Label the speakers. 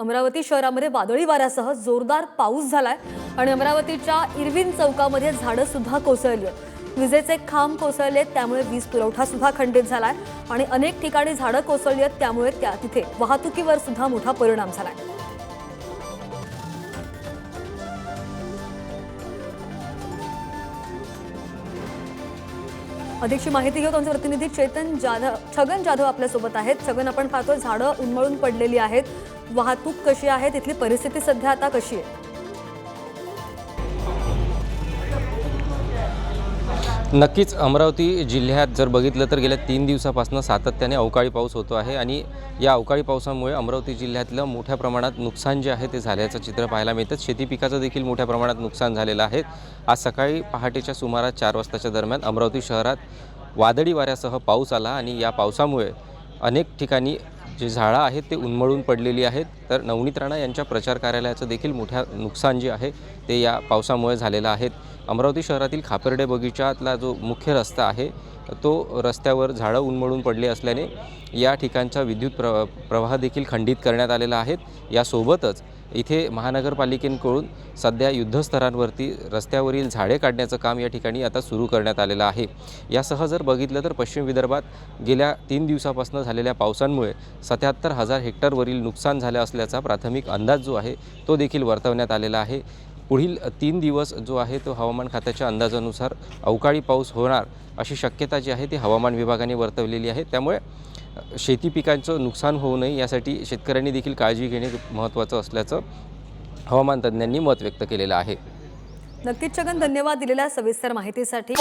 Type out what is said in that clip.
Speaker 1: अमरावती शहरामध्ये वादळी वाऱ्यासह जोरदार पाऊस झालाय आणि अमरावतीच्या इरविन चौकामध्ये झाडं सुद्धा कोसळली आहेत. विजेचे खांब कोसळले त्यामुळे वीज पुरवठा सुद्धा खंडित झालाय आणि अनेक ठिकाणी झाडं कोसळली आहेत त्यामुळे त्या तिथे वाहतुकीवर सुद्धा मोठा परिणाम झालाय. अधिकची माहिती घेऊ आमचे प्रतिनिधी चेतन जाधव छगन जाधव आपल्यासोबत आहेत. छगन आपण पाहतोय झाडं उन्मळून पडलेली आहेत. वाहतूक कशी आहे? तिथली परिस्थिती सध्या आता कशी आहे?
Speaker 2: नक्कीच अमरावती जिल्ह्यात जर बघितलं तर गेल्या तीन दिवसापासून सातत्याने अवकाळी पाऊस होतो आहे आणि या अवकाळी पावसामुळे अमरावती जिल्ह्यातलं मोठ्या प्रमाणात नुकसान जे आहे ते झाल्याचं चित्र पाहायला मिळतं. शेती पिकाचं देखील मोठ्या प्रमाणात नुकसान झालेलं आहे. आज सकाळी पहाटेच्या सुमारास चार वाजताच्या दरम्यान अमरावती शहरात वादळी वाऱ्यासह पाऊस आला आणि या पावसामुळे अनेक ठिकाणी जे झाडं आहेत ते उन्मळून पडलेली आहेत. तर नवनीत राणा यांच्या प्रचार कार्यालयाचं देखील मोठ्या नुकसान जे आहे ते या पावसामुळे झालेलं आहेत. अमरावती शहरातील खापर्डे बगीचातला जो मुख्य रस्ता आहे तो रस्त्यावर झाडं उन्मळून पडले असल्याने या ठिकाणचा विद्युत प्र प्रवाह देखील खंडित करण्यात आलेला आहे. यासोबतच इथे महानगरपालिकेकडून सध्या युद्धस्तरांवरती रस्त्यावरील झाडे काढण्याचं काम या ठिकाणी आता सुरू करण्यात आलेलं आहे. यासह जर बघितलं तर पश्चिम विदर्भात गेल्या तीन दिवसापासून झालेल्या पावसांमुळे सत्याहत्तर हजार हेक्टरवरील नुकसान झालं असल्याचा प्राथमिक अंदाज जो आहे तो देखील वर्तवण्यात आलेला आहे. पुढील तीन दिवस जो आहे तो हवामान खात्याच्या अंदाजानुसार अवकाळी पाऊस होणार अशी शक्यता जी आहे ती हवामान विभागाने वर्तवलेली आहे. त्यामुळे शेती पिकांचं नुकसान होऊ नये यासाठी शेतकऱ्यांनी देखील काळजी घेणे महत्त्वाचं असल्याचं हवामान तज्ज्ञांनी मत व्यक्त केलेलं आहे.
Speaker 1: नक्कीच छगन धन्यवाद दिलेल्या सविस्तर माहितीसाठी.